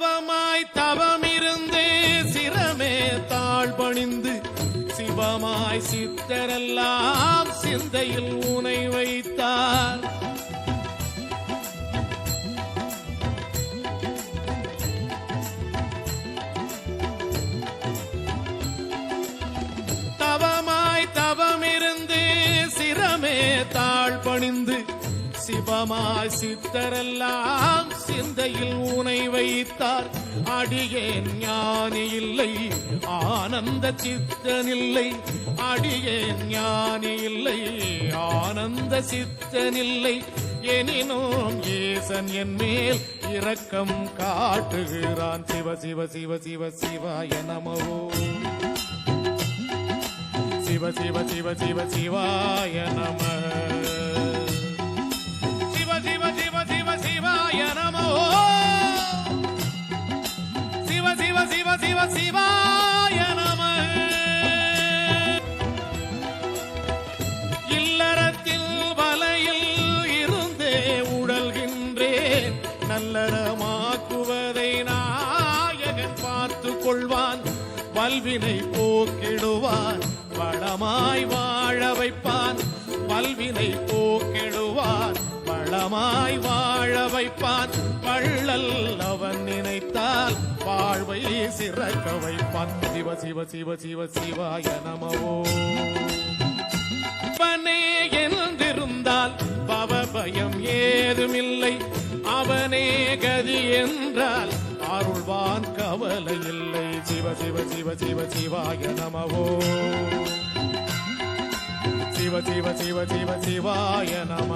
தவமாய் தவமிருந்து சிரமே தாழ் பணிந்து சிவமாய் சித்தரெல்லாம் சிந்தையில் உனை சிவமாய் சித்தரெல்லாம் சிந்தையில் உனை வைத்தார். அடியேன் ஞானி இல்லை ஆனந்த சித்தனில்லை. அடியேன் ஞானி இல்லை ஆனந்த சித்தனில்லை. எனினும் ஏசன் என் மேல் இரக்கம் காட்டுகிறான். சிவ சிவ சிவ சிவ சிவாய நமவோ சிவ சிவ சிவ சிவ சிவாய நம. சிவ சிவாய நம. இல்லறத்தில் வலையில் இருந்தே உடல்கின்றேன். நல்லறமாக்குவதை நாயகன் பார்த்து கொள்வான். பல்வினை போக்கிடுவான். வளமாய் வாழ வைப்பான். பல்வினை போக்கிடுவான். வளமாய் வாழ வைப்பான். பள்ளல் அவன் வாழ்வை சிறக்க வைப்பான் சிவ சிவ சிவ சிவ சிவாய நமவோ அவனே என்றிருந்தால் பவபயம் ஏதுமில்லை. அவனே கதி என்றால் அருள்வான் கவலை இல்லை. சிவ சிவ சிவ சிவ சிவாய நமவோ சிவ சிவ சிவ சிவ சிவாய நம